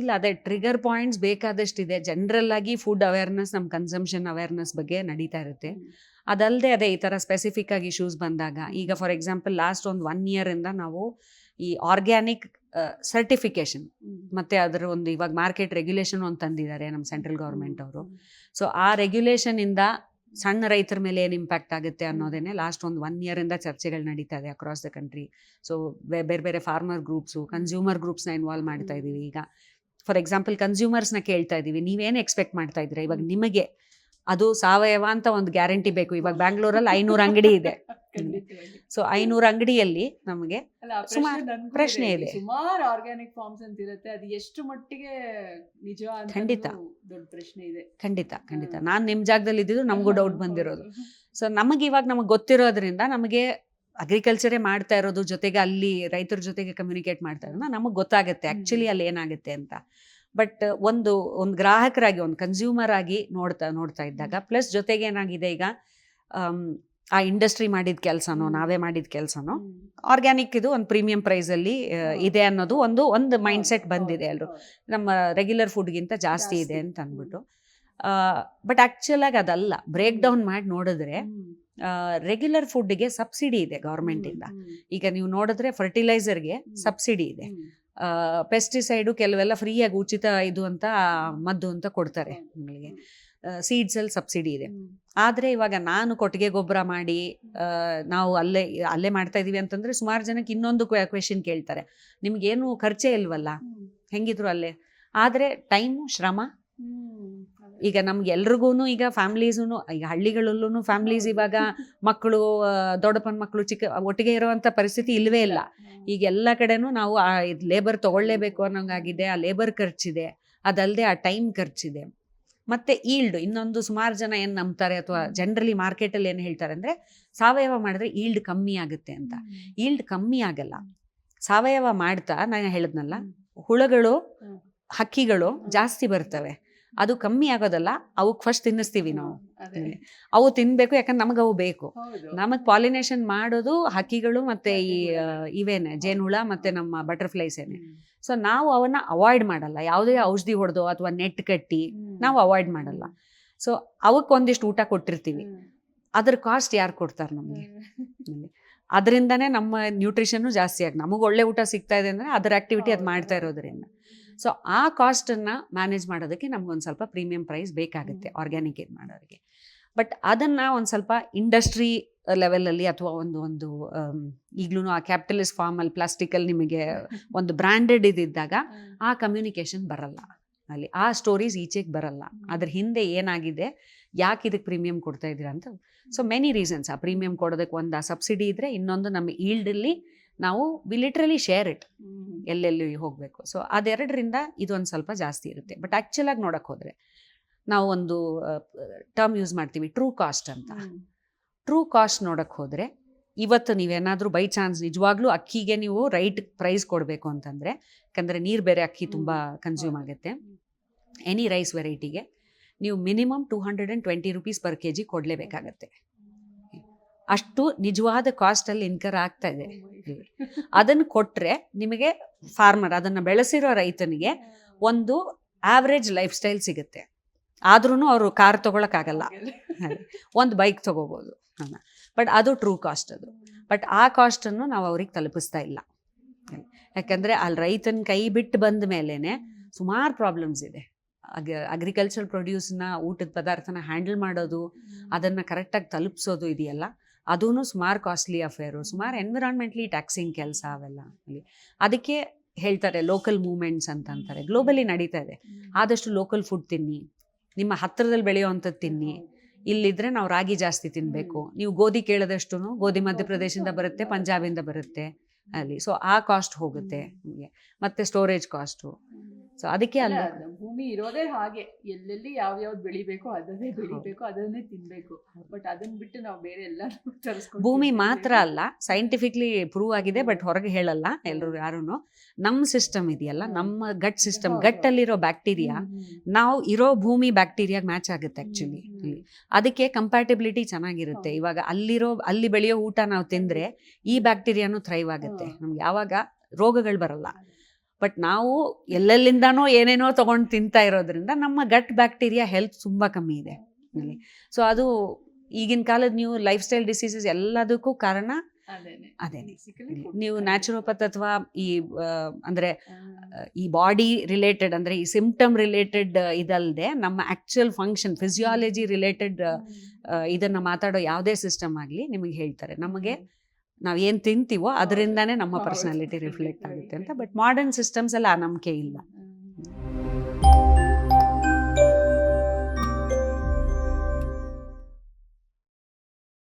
ಇಲ್ಲ ಅದೇ trigger points ಬೇಕಾದಷ್ಟಿದೆ. ಜನರಲ್ ಆಗಿ ಫುಡ್ ಅವೇರ್ನೆಸ್ ನಮ್ಮ ಕನ್ಸಂಪ್ಷನ್ ಅವೇರ್ನೆಸ್ ಬಗ್ಗೆ ನಡೀತಾ ಇರುತ್ತೆ. ಅದಲ್ಲದೆ ಅದೇ ಈ ಥರ ಸ್ಪೆಸಿಫಿಕ್ ಆಗಿ ಇಶ್ಯೂಸ್ ಬಂದಾಗ ಈಗ ಫಾರ್ ಎಕ್ಸಾಂಪಲ್ ಲಾಸ್ಟ್ ಒಂದು ಒನ್ ಇಯರಿಂದ ನಾವು ಈ ಆರ್ಗ್ಯಾನಿಕ್ ಸರ್ಟಿಫಿಕೇಶನ್ ಮತ್ತೆ ಅದರ ಒಂದು ಇವಾಗ ಮಾರ್ಕೆಟ್ ರೆಗ್ಯುಲೇಷನ್ ಒಂದು ತಂದಿದ್ದಾರೆ ನಮ್ಮ ಸೆಂಟ್ರಲ್ ಗೌರ್ಮೆಂಟ್ ಅವರು. ಸೊ ಆ ರೆಗ್ಯುಲೇಷನ್ ಇಂದ ಸಣ್ಣ ರೈತರ ಮೇಲೆ ಏನು ಇಂಪ್ಯಾಕ್ಟ್ ಆಗುತ್ತೆ ಅನ್ನೋದೇನೆ ಲಾಸ್ಟ್ ಒಂದು ಒನ್ ಇಯರಿಂದ ಚರ್ಚೆಗಳು ನಡೀತಾ ಇದೆ ಅಕ್ರಾಸ್ ದ ಕಂಟ್ರಿ ಸೊ ಬೇರೆ ಬೇರೆ ಫಾರ್ಮರ್ ಗ್ರೂಪ್ಸು ಕನ್ಸ್ಯೂಮರ್ ಗ್ರೂಪ್ಸ್ನ ಇನ್ವಾಲ್ವ್ ಮಾಡ್ತಾ ಇದ್ದೀವಿ ಈಗ. ಫಾರ್ ಎಕ್ಸಾಂಪಲ್ ಕನ್ಸ್ಯೂಮರ್ಸ್ನ ಕೇಳ್ತಾ ಇದ್ದೀವಿ. ನೀವೇನು ಎಕ್ಸ್ಪೆಕ್ಟ್ ಮಾಡ್ತಾ ಇದ್ದೀರಾ? ಇವಾಗ ನಿಮಗೆ ಅದು ಸಾವಯವ ಅಂತ ಒಂದು ಗ್ಯಾರಂಟಿ ಬೇಕು. ಇವಾಗ ಬ್ಯಾಂಗ್ಳೂರಲ್ಲಿ ಐನೂರು ಅಂಗಡಿ ಇದೆ. ಸೊ ಐನೂರು ಅಂಗಡಿಯಲ್ಲಿ ನಮಗೆ ಸುಮಾರ್ ಪ್ರಶ್ನೆ ಇದೆ. ಸುಮಾರು ಆರ್ಗ್ಯಾನಿಕ್ ಫಾರ್ಮ್ಸ್ ಅಂತ ಇರುತ್ತೆ. ಅದು ಎಷ್ಟು ಮಟ್ಟಿಗೆ ನಿಜ ಖಂಡಿತ. ದೊಡ್ಡ ಪ್ರಶ್ನೆ ಇದೆ. ಖಂಡಿತ ಖಂಡಿತ. ನಾನು ನಿಮ್ಮ ಜಾಗದಲ್ಲಿ ಇದ್ದಿದ್ದು ನಮಗೂ ಡೌಟ್ ಬಂದಿರೋದು. ಸೊ ನಮಗೆ ಇವಾಗ ನಮಗೆ ಗೊತ್ತಿರೋದ್ರಿಂದ ನಮಗೆ ಅಗ್ರಿಕಲ್ಚರೇ ಮಾಡ್ತಾ ಇರೋದು ಜೊತೆಗೆ ಅಲ್ಲಿ ರೈತರ ಜೊತೆಗೆ ಕಮ್ಯುನಿಕೇಟ್ ಮಾಡ್ತಾ ಇರೋದು ನಮಗೆ ಗೊತ್ತಾಗುತ್ತೆ. ಆ್ಯಕ್ಚುಲಿ ಅಲ್ಲಿ ಏನಾಗುತ್ತೆ ಅಂತ. ಬಟ್ ಒಂದು ಒಂದು ಗ್ರಾಹಕರಾಗಿ ಒಂದು ಕನ್ಸ್ಯೂಮರ್ ಆಗಿ ನೋಡ್ತಾ ನೋಡ್ತಾ ಇದ್ದಾಗ ಪ್ಲಸ್ ಜೊತೆಗೆ ಏನಾಗಿದೆ ಈಗ ಆ ಇಂಡಸ್ಟ್ರಿ ಮಾಡಿದ ಕೆಲಸನೋ ನಾವೇ ಮಾಡಿದ ಕೆಲಸನೋ ಆರ್ಗ್ಯಾನಿಕ್ ಇದು ಒಂದು ಪ್ರೀಮಿಯಂ ಪ್ರೈಸಲ್ಲಿ ಇದೆ ಅನ್ನೋದು ಒಂದು ಒಂದು ಮೈಂಡ್ ಸೆಟ್ ಬಂದಿದೆ ಎಲ್ಲರೂ ನಮ್ಮ ರೆಗ್ಯುಲರ್ ಫುಡ್ಗಿಂತ ಜಾಸ್ತಿ ಇದೆ ಅಂತ ಅಂದ್ಬಿಟ್ಟು. ಬಟ್ ಆ್ಯಕ್ಚುಲಾಗಿ ಅದಲ್ಲ. ಬ್ರೇಕ್ ಡೌನ್ ಮಾಡಿ ನೋಡಿದ್ರೆ ರೆಗ್ಯುಲರ್ ಫುಡ್ಗೆ ಸಬ್ಸಿಡಿ ಇದೆ ಗೌರ್ಮೆಂಟಿಂದ ಈಗ ನೀವು ನೋಡಿದ್ರೆ ಫರ್ಟಿಲೈಸರ್ಗೆ ಸಬ್ಸಿಡಿ ಇದೆ. ಪೆಸ್ಟಿಸೈಡು ಕೆಲವೆಲ್ಲ ಫ್ರೀಯಾಗಿ ಉಚಿತ ಇದು ಅಂತ ಮದ್ದು ಅಂತ ಕೊಡ್ತಾರೆ ನಿಮಗೆ. ಸೀಡ್ಸಲ್ಲಿ ಸಬ್ಸಿಡಿ ಇದೆ. ಆದರೆ ಇವಾಗ ನಾನು ಕೊಟ್ಟಿಗೆ ಗೊಬ್ಬರ ಮಾಡಿ ನಾವು ಅಲ್ಲೇ ಅಲ್ಲೇ ಮಾಡ್ತಾ ಇದೀವಿ ಅಂತಂದ್ರೆ ಸುಮಾರು ಜನಕ್ಕೆ ಇನ್ನೊಂದು ಕ್ವೆಶನ್ ಕೇಳ್ತಾರೆ. ನಿಮ್ಗೇನು ಖರ್ಚೇ ಇಲ್ವಲ್ಲ? ಹೆಂಗಿದ್ರು ಅಲ್ಲೇ. ಆದರೆ ಟೈಮು ಶ್ರಮ ಈಗ ನಮ್ಗೆ ಎಲ್ರಿಗೂ ಈಗ ಫ್ಯಾಮ್ಲೀಸೂ ಈಗ ಹಳ್ಳಿಗಳಲ್ಲೂ ಫ್ಯಾಮ್ಲೀಸ್ ಇವಾಗ ಮಕ್ಕಳು ದೊಡ್ಡಪ್ಪನ ಮಕ್ಕಳು ಚಿಕ್ಕ ಒಟ್ಟಿಗೆ ಇರುವಂತ ಪರಿಸ್ಥಿತಿ ಇಲ್ಲವೇ ಇಲ್ಲ. ಈಗ ಎಲ್ಲ ಕಡೆನೂ ನಾವು ಆ ಲೇಬರ್ ತಗೊಳ್ಳೇಬೇಕು ಅನ್ನೋಂಗಾಗಿದೆ ಆ ಲೇಬರ್ ಖರ್ಚಿದೆ ಅದಲ್ಲದೆ ಆ ಟೈಮ್ ಖರ್ಚಿದೆ. ಮತ್ತೆ ಈಲ್ಡ್ ಇನ್ನೊಂದು ಸುಮಾರು ಜನ ಏನು ನಂಬ್ತಾರೆ ಅಥವಾ ಜನರಲಿ ಮಾರ್ಕೆಟಲ್ಲಿ ಏನು ಹೇಳ್ತಾರೆ ಅಂದರೆ ಸಾವಯವ ಮಾಡಿದ್ರೆ ಈಲ್ಡ್ ಕಮ್ಮಿ ಆಗುತ್ತೆ ಅಂತ. ಈಲ್ಡ್ ಕಮ್ಮಿ ಆಗಲ್ಲ. ಸಾವಯವ ಮಾಡ್ತಾ ನಾನು ಹೇಳಿದ್ನಲ್ಲ ಹುಳಗಳು ಹಕ್ಕಿಗಳು ಜಾಸ್ತಿ ಬರ್ತವೆ. ಅದು ಕಮ್ಮಿ ಆಗೋದಲ್ಲ ಅವಕ್ಕೆ ಫಸ್ಟ್ ತಿನ್ನಿಸ್ತೀವಿ ನಾವು. ಅವು ತಿನ್ಬೇಕು ಯಾಕಂದ್ರೆ ನಮಗೆ ಅವು ಬೇಕು. ನಮಗ್ ಪಾಲಿನೇಷನ್ ಮಾಡೋದು ಹಕ್ಕಿಗಳು ಮತ್ತೆ ಈ ಇವೇನೆ ಜೇನುಹುಳ ಮತ್ತೆ ನಮ್ಮ ಬಟರ್ಫ್ಲೈಸ್ ಏನೆ. ಸೊ ನಾವು ಅವನ್ನ ಅವಾಯ್ಡ್ ಮಾಡಲ್ಲ. ಯಾವುದೇ ಔಷಧಿ ಹೊಡೆದು ಅಥವಾ ನೆಟ್ ಕಟ್ಟಿ. ನಾವು ಅವಾಯ್ಡ್ ಮಾಡಲ್ಲ. ಸೊ ಅವಕ್ಕೆ ಒಂದಿಷ್ಟು ಊಟ ಕೊಟ್ಟಿರ್ತೀವಿ. ಅದ್ರ ಕಾಸ್ಟ್ ಯಾರು ಕೊಡ್ತಾರೆ ನಮಗೆ. ಅದರಿಂದನೇ ನಮ್ಮ ನ್ಯೂಟ್ರಿಷನ್ನು ಜಾಸ್ತಿ ಆಗಿ ನಮಗೆ ಒಳ್ಳೆ ಊಟ ಸಿಗ್ತಾ ಇದೆ ಅಂದರೆ ಅದರ ಆಕ್ಟಿವಿಟಿ ಅದು ಮಾಡ್ತಾ ಇರೋದ್ರಿಂದ. ಸೊ ಆ ಕಾಸ್ಟನ್ನು ಮ್ಯಾನೇಜ್ ಮಾಡೋದಕ್ಕೆ ನಮ್ಗೊಂದು ಸ್ವಲ್ಪ ಪ್ರೀಮಿಯಂ ಪ್ರೈಸ್ ಬೇಕಾಗುತ್ತೆ. ಆರ್ಗ್ಯಾನಿಕ್ ಇದು ಮಾಡೋರಿಗೆ. ಬಟ್ ಅದನ್ನು ಒಂದು ಸ್ವಲ್ಪ ಇಂಡಸ್ಟ್ರಿ ಲೆವೆಲಲ್ಲಿ ಅಥವಾ ಒಂದು ಒಂದು ಈಗಲೂ ಆ ಕ್ಯಾಪಿಟಲಿಸ್ಟ್ ಫಾರ್ಮಲ್ಲಿ ಪ್ಲಾಸ್ಟಿಕಲ್ಲಿ ನಿಮಗೆ ಒಂದು ಬ್ರ್ಯಾಂಡೆಡ್ ಇದ್ದಿದ್ದಾಗ ಆ ಕಮ್ಯುನಿಕೇಷನ್ ಬರಲ್ಲ ಅಲ್ಲಿ. ಆ ಸ್ಟೋರೀಸ್ ಈಚೆಗೆ ಬರಲ್ಲ. ಅದ್ರ ಹಿಂದೆ ಏನಾಗಿದೆ? ಯಾಕೆ ಇದಕ್ಕೆ ಪ್ರೀಮಿಯಂ ಕೊಡ್ತಾ ಇದ್ದೀರಾ ಅಂತ. ಸೊ ಮೆನಿ ರೀಸನ್ಸ್ ಆ ಪ್ರೀಮಿಯಂ ಕೊಡೋದಕ್ಕೆ ಒಂದು ಆ ಸಬ್ಸಿಡಿ ಇದ್ದರೆ ಇನ್ನೊಂದು ನಮ್ಮ ಈಲ್ಡಲ್ಲಿ ನಾವು ವಿ ಲಿಟ್ರಲಿ ಶೇರ್ ಇಟ್. ಎಲ್ಲೆಲ್ಲಿ ಹೋಗಬೇಕು. ಸೊ ಅದೆರಡರಿಂದ ಇದೊಂದು ಸ್ವಲ್ಪ ಜಾಸ್ತಿ ಇರುತ್ತೆ. ಬಟ್ ಆ್ಯಕ್ಚುಲಾಗಿ ನೋಡಕ್ಕೆ ಹೋದರೆ ನಾವು ಒಂದು ಟರ್ಮ್ ಯೂಸ್ ಮಾಡ್ತೀವಿ ಟ್ರೂ ಕಾಸ್ಟ್ ಅಂತ. ಟ್ರೂ ಕಾಸ್ಟ್ ನೋಡಕ್ಕೆ ಹೋದರೆ ಇವತ್ತು ನೀವೇನಾದರೂ ಬೈ ಚಾನ್ಸ್ ನಿಜವಾಗ್ಲೂ ಅಕ್ಕಿಗೆ ನೀವು ರೈಟ್ ಪ್ರೈಸ್ ಕೊಡಬೇಕು ಅಂತಂದರೆ ಯಾಕಂದರೆ ನೀರು ಬೇರೆ ಅಕ್ಕಿ ತುಂಬ ಕನ್ಸ್ಯೂಮ್ ಆಗುತ್ತೆ. ಎನಿ ರೈಸ್ ವೆರೈಟಿಗೆ ನೀವು minimum two hundred and twenty rupees per K G ಕೊಡಲೇಬೇಕಾಗತ್ತೆ. ಅಷ್ಟು ನಿಜವಾದ ಕಾಸ್ಟಲ್ಲಿ ಇನ್ಕರ್ ಆಗ್ತಾ ಇದೆ. ಅದನ್ನು ಕೊಟ್ಟರೆ ನಿಮಗೆ ಫಾರ್ಮರ್ ಅದನ್ನು ಬೆಳೆಸಿರೋ ರೈತನಿಗೆ ಒಂದು ಆವ್ರೇಜ್ ಲೈಫ್ ಸ್ಟೈಲ್ ಸಿಗುತ್ತೆ. ಆದ್ರೂ ಅವರು ಕಾರ್ ತೊಗೊಳಕ್ಕಾಗಲ್ಲ. ಒಂದು ಬೈಕ್ ತೊಗೋಬೋದು. ಬಟ್ ಅದು ಟ್ರೂ ಕಾಸ್ಟ್ ಅದು. ಬಟ್ ಆ ಕಾಸ್ಟನ್ನು ನಾವು ಅವ್ರಿಗೆ ತಲುಪಿಸ್ತಾ ಇಲ್ಲ. ಯಾಕಂದರೆ ಅಲ್ಲಿ ರೈತನ ಕೈ ಬಿಟ್ಟು ಬಂದ ಮೇಲೇ ಸುಮಾರು ಪ್ರಾಬ್ಲಮ್ಸ್ ಇದೆ. ಅಗ್ ಅಗ್ರಿಕಲ್ಚರ್ ಪ್ರೊಡ್ಯೂಸ್ನ ಊಟದ ಪದಾರ್ಥನ ಹ್ಯಾಂಡಲ್ ಮಾಡೋದು ಅದನ್ನು ಕರೆಕ್ಟಾಗಿ ತಲುಪಿಸೋದು ಇದೆಯಲ್ಲ ಅದೂ ಸುಮಾರು ಕಾಸ್ಟ್ಲಿ ಅಫೇರು ಸುಮಾರು ಎನ್ವಿರಾನ್ಮೆಂಟ್ಲಿ ಟ್ಯಾಕ್ಸಿಂಗ್ ಕೆಲಸ ಅವೆಲ್ಲ ಅಲ್ಲಿ. ಅದಕ್ಕೆ ಹೇಳ್ತಾರೆ ಲೋಕಲ್ ಮೂಮೆಂಟ್ಸ್ ಅಂತ ಅಂತಾರೆ. ಗ್ಲೋಬಲಿ ನಡೀತಾ ಇದೆ. ಆದಷ್ಟು ಲೋಕಲ್ ಫುಡ್ ತಿನ್ನಿ. ನಿಮ್ಮ ಹತ್ತಿರದಲ್ಲಿ ಬೆಳೆಯುವಂಥದ್ದು ತಿನ್ನಿ. ಇಲ್ಲಿದ್ರೆ ನಾವು ರಾಗಿ ಜಾಸ್ತಿ ತಿನ್ನಬೇಕು ನೀವು ಗೋಧಿ ಕೇಳಿದಷ್ಟು ಗೋಧಿ ಮಧ್ಯಪ್ರದೇಶದಿಂದ ಬರುತ್ತೆ ಪಂಜಾಬಿಂದ ಬರುತ್ತೆ ಅಲ್ಲಿ. ಸೊ ಆ ಕಾಸ್ಟ್ ಹೋಗುತ್ತೆ ನಿಮಗೆ. ಮತ್ತೆ ಸ್ಟೋರೇಜ್ ಕಾಸ್ಟು ಸೊ ಅದಕ್ಕೆ ಅಲ್ಲ, ಭೂಮಿ ಇರೋದೇ ಹಾಗೆ. ಎಲ್ಲೆಲ್ಲಿ ಯಾವ ಯಾವ್ದು ಬೆಳಿಬೇಕು ಅದನ್ನೇ ಬೆಳಿಬೇಕು ಅದನ್ನೇ ತಿನ್ಬೇಕು. ಬಟ್ ಅದನ್ನ ಬಿಟ್ಟು ನಾವು ಬೇರೆ ಎಲ್ಲ ಭೂಮಿ ಮಾತ್ರ ಅಲ್ಲ ಸೈಂಟಿಫಿಕ್ಲಿ ಪ್ರೂವ್ ಆಗಿದೆ ಬಟ್ ಹೊರಗೆ ಹೇಳಲ್ಲ ಎಲ್ಲರೂ ಯಾರು ನಮ್ಮ ಸಿಸ್ಟಮ್ ಇದೆಯಲ್ಲ ನಮ್ಮ ಗಟ್ ಸಿಸ್ಟಮ್. ಗಟ್ಟಲ್ಲಿರೋ ಬ್ಯಾಕ್ಟೀರಿಯಾ. ನಾವು ಇರೋ ಭೂಮಿ ಬ್ಯಾಕ್ಟೀರಿಯಾಗ ಮ್ಯಾಚ್ ಆಗುತ್ತೆ ಆಕ್ಚುಲಿ. ಅದಕ್ಕೆ ಕಂಪ್ಯಾಟಿಬಿಲಿಟಿ ಚೆನ್ನಾಗಿರುತ್ತೆ. ಇವಾಗ ಅಲ್ಲಿರೋ ಅಲ್ಲಿ ಬೆಳೆಯೋ ಊಟ ನಾವು ತಿಂದ್ರೆ ಈ ಬ್ಯಾಕ್ಟೀರಿಯಾನು ಥ್ರೈವ್ ಆಗುತ್ತೆ. ನಮ್ಗೆ ಯಾವಾಗ ರೋಗಗಳು ಬರಲ್ಲ. ಬಟ್ ನಾವು ಎಲ್ಲೆಲ್ಲಿಂದನೋ ಏನೇನೋ ತೊಗೊಂಡು ತಿಂತಾ ಇರೋದ್ರಿಂದ ನಮ್ಮ ಗಟ್ ಬ್ಯಾಕ್ಟೀರಿಯಾ ಹೆಲ್ತ್ ತುಂಬ ಕಮ್ಮಿ ಇದೆ ಸೊ ಅದು ಈಗಿನ ಕಾಲದ ನೀವು ಲೈಫ್ ಸ್ಟೈಲ್ ಡಿಸೀಸಸ್ ಎಲ್ಲದಕ್ಕೂ ಕಾರಣ ಅದೇನೆ. ನೀವು ನ್ಯಾಚುರೋಪತ್ ಅಥವಾ ಈ ಅಂದ್ರೆ ಈ ಬಾಡಿ ರಿಲೇಟೆಡ್ ಅಂದ್ರೆ ಈ ಸಿಂಪ್ಟಮ್ ರಿಲೇಟೆಡ್ ಇದಲ್ಲದೆ ನಮ್ಮ ಆಕ್ಚುಯಲ್ ಫಂಕ್ಷನ್ ಫಿಸಿಯಾಲಜಿ ರಿಲೇಟೆಡ್ ಇದನ್ನ ಮಾತಾಡೋ ಯಾವುದೇ ಸಿಸ್ಟಮ್ ಆಗಲಿ ನಿಮಗೆ ಹೇಳ್ತಾರೆ. ನಮಗೆ ನಾವು ಏನು ತಿಂತೀವೋ ಅದರಿಂದಾನೇ ನಮ್ಮ. ಪರ್ಸನಾಲಿಟಿ ರಿಫ್ಲೆಕ್ಟ್ ಆಗುತ್ತೆ ಅಂತ ಬಟ್ ಮಾಡರ್ನ್ ಸಿಸ್ಟಮ್ಸ್ ಎಲ್ಲ ಆ ನಂಬಿಕೆ ಇಲ್ಲ.